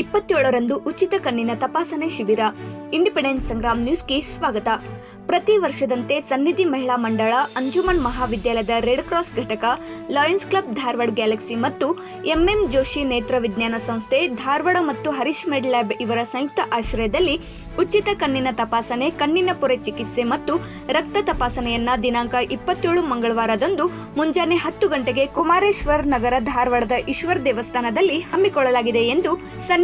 ಇಪ್ಪತ್ತೇಳರಂದು ಉಚಿತ ಕಣ್ಣಿನ ತಪಾಸಣೆ ಶಿಬಿರ. ಇಂಡಿಪೆಂಡೆನ್ಸ್ ಸಂಗ್ರಾಮ್ ನ್ಯೂಸ್ಗೆ ಸ್ವಾಗತ. ಪ್ರತಿ ವರ್ಷದಂತೆ ಸನ್ನಿಧಿ ಮಹಿಳಾ ಮಂಡಳ, ಅಂಜುಮನ್ ಮಹಾವಿದ್ಯಾಲಯದ ರೆಡ್ ಕ್ರಾಸ್ ಘಟಕ, ಲಯನ್ಸ್ ಕ್ಲಬ್ ಧಾರವಾಡ ಗ್ಯಾಲಕ್ಸಿ ಮತ್ತು ಎಂಎಂ ಜೋಶಿ ನೇತ್ರ ವಿಜ್ಞಾನ ಸಂಸ್ಥೆ ಧಾರವಾಡ ಮತ್ತು ಹರೀಶ್ ಮೆಡ್ ಲ್ಯಾಬ್ ಇವರ ಸಂಯುಕ್ತ ಆಶ್ರಯದಲ್ಲಿ ಉಚಿತ ಕಣ್ಣಿನ ತಪಾಸಣೆ, ಕಣ್ಣಿನ ಪೊರೆ ಚಿಕಿತ್ಸೆ ಮತ್ತು ರಕ್ತ ತಪಾಸಣೆಯನ್ನ ದಿನಾಂಕ ಇಪ್ಪತ್ತೇಳು ಮಂಗಳವಾರದಂದು ಮುಂಜಾನೆ ಹತ್ತು ಗಂಟೆಗೆ ಕುಮಾರೇಶ್ವರ್ ನಗರ ಧಾರವಾಡದ ಈಶ್ವರ್ ದೇವಸ್ಥಾನದಲ್ಲಿ ಹಮ್ಮಿಕೊಳ್ಳಲಾಗಿದೆ ಎಂದು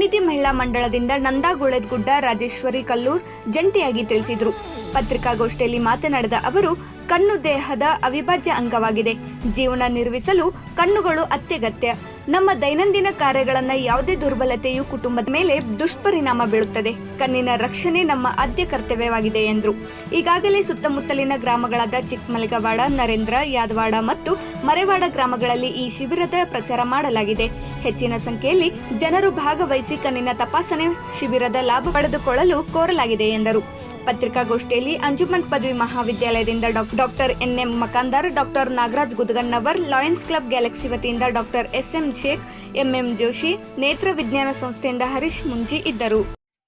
ಸನ್ನಿಧಿ ಮಹಿಳಾ ಮಂಡಳದಿಂದ ನಂದಾ ಗುಳೆದ್ಗುಡ್ಡ ರಾಜೇಶ್ವರಿ ಕಲ್ಲೂರ್ ಜಂಟಿಯಾಗಿ ತಿಳಿಸಿದರು. ಪತ್ರಿಕಾಗೋಷ್ಠಿಯಲ್ಲಿ ಮಾತನಾಡಿದ ಅವರು, ಕಣ್ಣು ದೇಹದ ಅವಿಭಾಜ್ಯ ಅಂಗವಾಗಿದೆ. ಜೀವನ ನಿರ್ವಹಿಸಲು ಕಣ್ಣುಗಳು ಅತ್ಯಗತ್ಯ. ನಮ್ಮ ದೈನಂದಿನ ಕಾರ್ಯಗಳನ್ನ ಯಾವುದೇ ದುರ್ಬಲತೆಯು ಕುಟುಂಬದ ಮೇಲೆ ದುಷ್ಪರಿಣಾಮ ಬೀಳುತ್ತದೆ. ಕಣ್ಣಿನ ರಕ್ಷಣೆ ನಮ್ಮ ಆದ್ಯ ಕರ್ತವ್ಯವಾಗಿದೆ, ಎಂದರು. ಈಗಾಗಲೇ ಸುತ್ತಮುತ್ತಲಿನ ಗ್ರಾಮಗಳಾದ ಚಿಕ್ಕಮಲಗವಾಡ ನರೇಂದ್ರ, ಯಾದವಾಡ ಮತ್ತು ಮರೆವಾಡ ಗ್ರಾಮಗಳಲ್ಲಿ ಈ ಶಿಬಿರದ ಪ್ರಚಾರ ಮಾಡಲಾಗಿದೆ. ಹೆಚ್ಚಿನ ಸಂಖ್ಯೆಯಲ್ಲಿ ಜನರು ಭಾಗವಹಿಸಿ ಕಣ್ಣಿನ ತಪಾಸಣೆ ಶಿಬಿರದ ಲಾಭ ಪಡೆದುಕೊಳ್ಳಲು ಕೋರಲಾಗಿದೆ, ಎಂದರು. ಪತ್ರಿಕಾಗೋಷ್ಠಿಯಲ್ಲಿ ಅಂಜುಮನ್ ಪದವಿ ಮಹಾವಿದ್ಯಾಲಯದಿಂದ dock- doctor NM Makandar doctor Nagaraj Gudagannavar lions club galaxy ವತಿಯಿಂದ doctor SM Shaikh MM Joshi ನೇತ್ರ ವಿಜ್ಞಾನ ಸಂಸ್ಥೆಯಿಂದ ಹರೀಶ್ ಮುಂಜಿ ಇದ್ದರು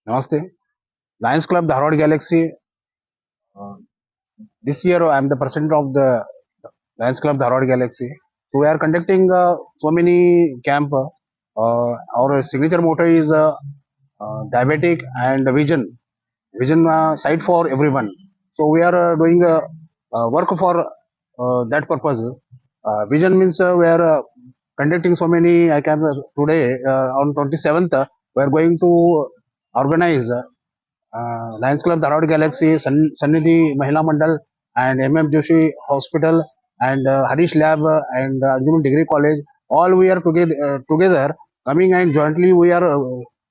Namaste. Lions Club Dharwad Galaxy. Uh, this year I am the president of the Lions Club Dharwad Galaxy. So we are conducting uh, so many camp. Uh, our signature motto is uh, uh, diabetic and vision. Vision uh, sight for everyone. So we are uh, doing uh, uh, work for that purpose. Vision means we are conducting so many I camp today on 27th. Uh, we are going to organize uh, Lions Club Dharwad Galaxy, Sannidhi Mahila Mandal, and MM Joshi Hospital, and uh, Harish Lab, uh, and uh, Anjuman Degree College. All we are together, uh, together coming and jointly we are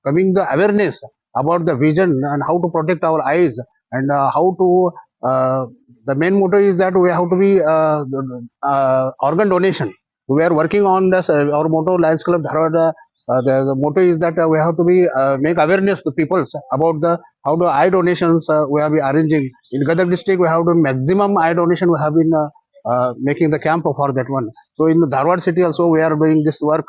coming the awareness about the vision and how to protect our eyes and uh, how to. Uh, the main motto is that we have to be uh, organ donation. We are working on this. Our motto, Lions Club Dharwad. Uh, the, the motto is that uh, we have to be uh, make awareness to people about the how the eye donations we have been arranging in Gadag district. We have the maximum eye donation. We have been making the camp for that one. So in the Dharwad city also we are doing this work.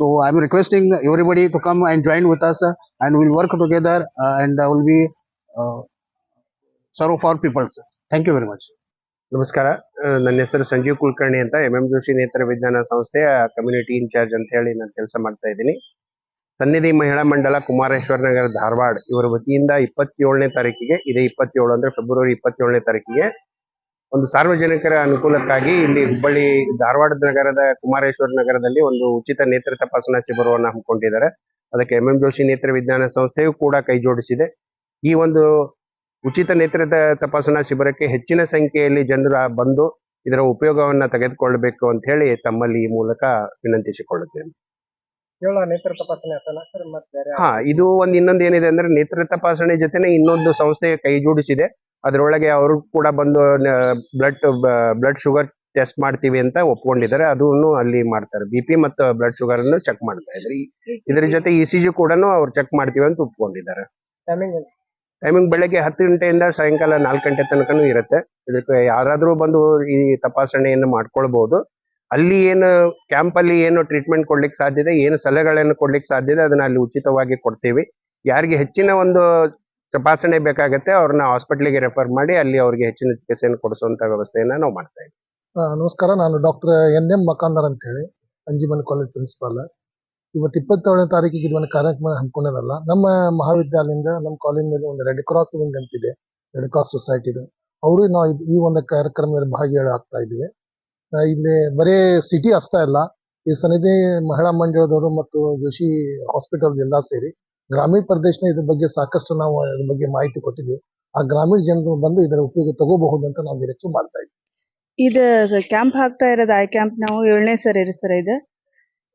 So I'm requesting everybody to come and join with us and we'll work together uh, and uh, will be for people. sir. Thank you very much. ನಮಸ್ಕಾರ ನನ್ನ ಹೆಸರು ಸಂಜೀವ್ ಕುಲಕರ್ಣಿ ಅಂತ M M Joshi ನೇತ್ರ ವಿಜ್ಞಾನ ಸಂಸ್ಥೆಯ community incharge ಅಂತ ಹೇಳಿ ನಾನು ಕೆಲಸ ಮಾಡ್ತಾ ಇದ್ದೀನಿ ಸನ್ನಿಧಿ ಮಹಿಳಾ ಮಂಡಲ ಕುಮಾರೇಶ್ವರ ನಗರ ಧಾರವಾಡ ಇವರ ವತಿಯಿಂದ ಇಪ್ಪತ್ತೇಳನೇ ತಾರೀಕಿಗೆ ಇದೇ ಇಪ್ಪತ್ತೇಳು ಅಂದ್ರೆ ಫೆಬ್ರವರಿ ಇಪ್ಪತ್ತೇಳನೇ ತಾರೀಕಿಗೆ ಒಂದು ಸಾರ್ವಜನಿಕರ ಅನುಕೂಲಕ್ಕಾಗಿ ಇಲ್ಲಿ ಹುಬ್ಬಳ್ಳಿ ಧಾರವಾಡ ನಗರದ ಕುಮಾರೇಶ್ವರ ನಗರದಲ್ಲಿ ಒಂದು ಉಚಿತ ನೇತ್ರ ತಪಾಸಣಾ ಶಿಬಿರವನ್ನು ಹಮ್ಮಿಕೊಂಡಿದ್ದಾರೆ. ಅದಕ್ಕೆ ಎಂ ಎಂ ಜೋಶಿ ನೇತ್ರ ವಿಜ್ಞಾನ ಸಂಸ್ಥೆಯು ಕೂಡ ಕೈ ಜೋಡಿಸಿದೆ. ಈ ಒಂದು ಉಚಿತ ನೇತ್ರ ತಪಾಸಣಾ ಶಿಬಿರಕ್ಕೆ ಹೆಚ್ಚಿನ ಸಂಖ್ಯೆಯಲ್ಲಿ ಜನರು ಬಂದು ಇದರ ಉಪಯೋಗವನ್ನು ತೆಗೆದುಕೊಳ್ಳಬೇಕು ಅಂತ ಹೇಳಿ ತಮ್ಮಲ್ಲಿ ಈ ಮೂಲಕ ವಿನಂತಿಸಿಕೊಳ್ಳುತ್ತೇನೆ. ನೇತ್ರ ತಪಾಸಣೆ ಹಾ ಇದು ಒಂದು ಇನ್ನೊಂದು ಏನಿದೆ ಅಂದ್ರೆ ನೇತ್ರ ತಪಾಸಣೆ ಜೊತೆನೆ ಇನ್ನೊಂದು ಸಂಸ್ಥೆ ಕೈ ಜೋಡಿಸಿದೆ. ಅದರೊಳಗೆ ಅವರು ಕೂಡ ಬಂದು ಬ್ಲಡ್ ಬ್ಲಡ್ ಶುಗರ್ ಟೆಸ್ಟ್ ಮಾಡ್ತೀವಿ ಅಂತ ಒಪ್ಕೊಂಡಿದ್ದಾರೆ. ಅದನ್ನು ಅಲ್ಲಿ ಮಾಡ್ತಾರೆ. ಬಿ ಪಿ ಮತ್ತು ಬ್ಲಡ್ ಶುಗರ್ ಅನ್ನು ಚೆಕ್ ಮಾಡ್ತಾ ಇದ್ದಾರೆ ಇದ್ರ ಜೊತೆ ಇ ಸಿ ಜಿ ಕೂಡ ಅವ್ರು ಚೆಕ್ ಮಾಡ್ತೀವಿ ಅಂತ ಒಪ್ಕೊಂಡಿದ್ದಾರೆ. ಟೈಮಿಂಗ್ ಟೈಮಿಂಗ್ ಬೆಳಗ್ಗೆ ಹತ್ತು ಗಂಟೆಯಿಂದ ಸಾಯಂಕಾಲ ನಾಲ್ಕು ಗಂಟೆ ತನಕನೂ ಇರುತ್ತೆ. ಇದಕ್ಕೆ ಯಾರಾದರೂ ಬಂದು ಈ ತಪಾಸಣೆಯನ್ನು ಮಾಡ್ಕೊಳ್ಬಹುದು ಅಲ್ಲಿ ಏನು ಕ್ಯಾಂಪ್ ಅಲ್ಲಿ ಏನು ಟ್ರೀಟ್ಮೆಂಟ್ ಕೊಡ್ಲಿಕ್ಕೆ ಸಾಧ್ಯತೆ ಏನು ಸಲಹೆಗಳನ್ನು ಕೊಡ್ಲಿಕ್ಕೆ ಸಾಧ್ಯತೆ ಅದನ್ನ ಅಲ್ಲಿ ಉಚಿತವಾಗಿ ಕೊಡ್ತೀವಿ. ಯಾರಿಗೆ ಹೆಚ್ಚಿನ ಒಂದು ತಪಾಸಣೆ ಬೇಕಾಗುತ್ತೆ, ಅವ್ರನ್ನ ಹಾಸ್ಪಿಟ್ಲಿಗೆ ರೆಫರ್ ಮಾಡಿ ಅಲ್ಲಿ ಅವ್ರಿಗೆ ಹೆಚ್ಚಿನ ಚಿಕಿತ್ಸೆಯನ್ನು ಕೊಡಿಸುವಂತ ವ್ಯವಸ್ಥೆಯನ್ನ ನಾವು ಮಾಡ್ತಾ ಇದ್ದೀವಿ. ನಮಸ್ಕಾರ. ನಾನು ಡಾಕ್ಟರ್ ಎನ್ ಎಂ ಮಕಾಂದರ್ ಅಂತೇಳಿ, ಅಂಜಿಮನ್ ಕಾಲೇಜ್ ಪ್ರಿನ್ಸಿಪಾಲ್ ಇವತ್ತು ಇಪ್ಪತ್ತೇಳನೇ ತಾರೀಕಿಗೆ ಇದು ಒಂದು ಕಾರ್ಯಕ್ರಮ ಹಮ್ಮಿಕೊಂಡದಲ್ಲ ನಮ್ಮ ಮಹಾವಿದ್ಯಾಲಯದಿಂದ, ನಮ್ಮ ಕಾಲೇಜಿನಲ್ಲಿ ಒಂದು ರೆಡ್ ಕ್ರಾಸ್ ವಿಂಗ್ ಅಂತಿದೆ ರೆಡ್ ಕ್ರಾಸ್ ಸೊಸೈಟಿ ಇದೆ ಅವರು ನಾವು ಈ ಒಂದು ಕಾರ್ಯಕ್ರಮದಲ್ಲಿ ಭಾಗಿಯಾಗಿ ಆಗ್ತಾ ಇದ್ದೀವಿ ಇಲ್ಲಿ ಬರೇ ಸಿಟಿ ಅಷ್ಟೇ ಅಲ್ಲ, ಈ ಸನ್ನಿಧಿ ಮಹಿಳಾ ಮಂಡಳದವರು ಮತ್ತು ಜೋಶಿ ಹಾಸ್ಪಿಟಲ್ ಎಲ್ಲ ಸೇರಿ ಗ್ರಾಮೀಣ ಪ್ರದೇಶನ ಇದ್ರ ಬಗ್ಗೆ ಸಾಕಷ್ಟು ನಾವು ಇದ್ರ ಬಗ್ಗೆ ಮಾಹಿತಿ ಕೊಟ್ಟಿದ್ದೀವಿ. ಆ ಗ್ರಾಮೀಣ ಜನರು ಬಂದು ಇದರ ಉಪಯೋಗ ತಗೋಬಹುದು ಅಂತ ನಾವು ನಿರೀಕ್ಷೆ ಮಾಡ್ತಾ ಇದ್ದೀವಿ. ಇದು ಕ್ಯಾಂಪ್ ಹಾಕ್ತಾ ಇರೋದು ಐ ಕ್ಯಾಂಪ್ ನಾವು ಏಳನೇ ಸರಿ ರೀ ಸರ್ ಇದು.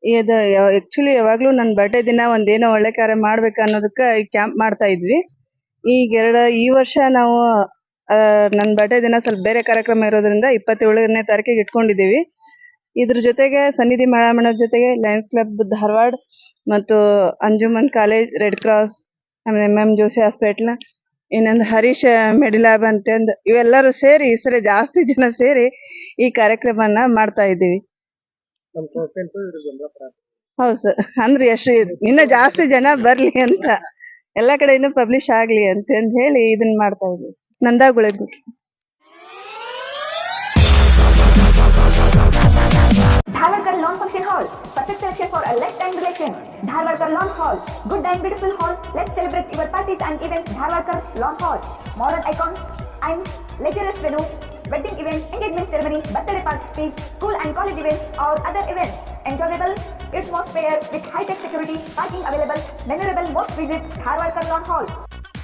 ಇದು ಆಕ್ಚುಲಿ ಯಾವಾಗ್ಲೂ ನನ್ನ ಬರ್ಡೇ ದಿನ ಒಂದೇನೋ ಒಳ್ಳೆ ಕಾರ್ಯ ಮಾಡ್ಬೇಕು ಅನ್ನೋದಕ್ಕೆ ಈ ಕ್ಯಾಂಪ್ ಮಾಡ್ತಾ ಇದ್ವಿ. ಈಗ ಎರಡ, ಈ ವರ್ಷ ನಾವು ನನ್ನ ಬರ್ಡೇ ದಿನ ಸ್ವಲ್ಪ ಬೇರೆ ಕಾರ್ಯಕ್ರಮ ಇರೋದ್ರಿಂದ ಇಪ್ಪತ್ತೇಳನೇ ತಾರೀಕಿಗೆ ಇಟ್ಕೊಂಡಿದ್ದೀವಿ. ಇದ್ರ ಜೊತೆಗೆ ಸನ್ನಿಧಿ ಮೇಳಮಣ ಜೊತೆಗೆ ಲಯನ್ಸ್ ಕ್ಲಬ್ ಧಾರವಾಡ ಮತ್ತು ಅಂಜುಮನ್ ಕಾಲೇಜ್ ರೆಡ್ ಕ್ರಾಸ್ ಆಮೇಲೆ ಎಂ ಎಂ ಜೋಶಿ ಹಾಸ್ಪಿಟ್ಲ್ ಇನ್ನೊಂದು ಹರೀಶ್ ಮೆಡಿಲ್ಯಾಬ್ ಅಂತಂದು ಇವೆಲ್ಲರೂ ಸೇರಿ ಈ ಸರಿ ಜಾಸ್ತಿ ಜನ ಸೇರಿ ಈ ಕಾರ್ಯಕ್ರಮನ ಮಾಡ್ತಾ ಇದ್ದೀವಿ. ಹೌದು ಸರ್ ಅಂದ್ರೆ ಎಷ್ಟು ಇನ್ನ ಜಾಸ್ತಿ ಜನ ಬರ್ಲಿ ಅಂತ. ಎಲ್ಲಾ ಕಡೆ ಇನ್ನು ಪಬ್ಲಿಷ್ ಆಗ್ಲಿ ಅಂತ ಅಂದ್ ಹೇಳಿ ಇದನ್ನ ಮಾಡ್ತಾ ಇದ್ದೀವಿ. ನಂದಾ Dharwar Long Function Hall, perfect selection for a lifetime relation. Dharwar Lawns Hall, good and beautiful hall. Let's celebrate your parties and events. Dharwar Lawn Hall, modern icon and luxurious venue, wedding events, engagement ceremony, birthday parties, school and college events or other events. Enjoyable atmosphere with high-tech security, parking available, memorable most visit Dharwar Lawn Hall.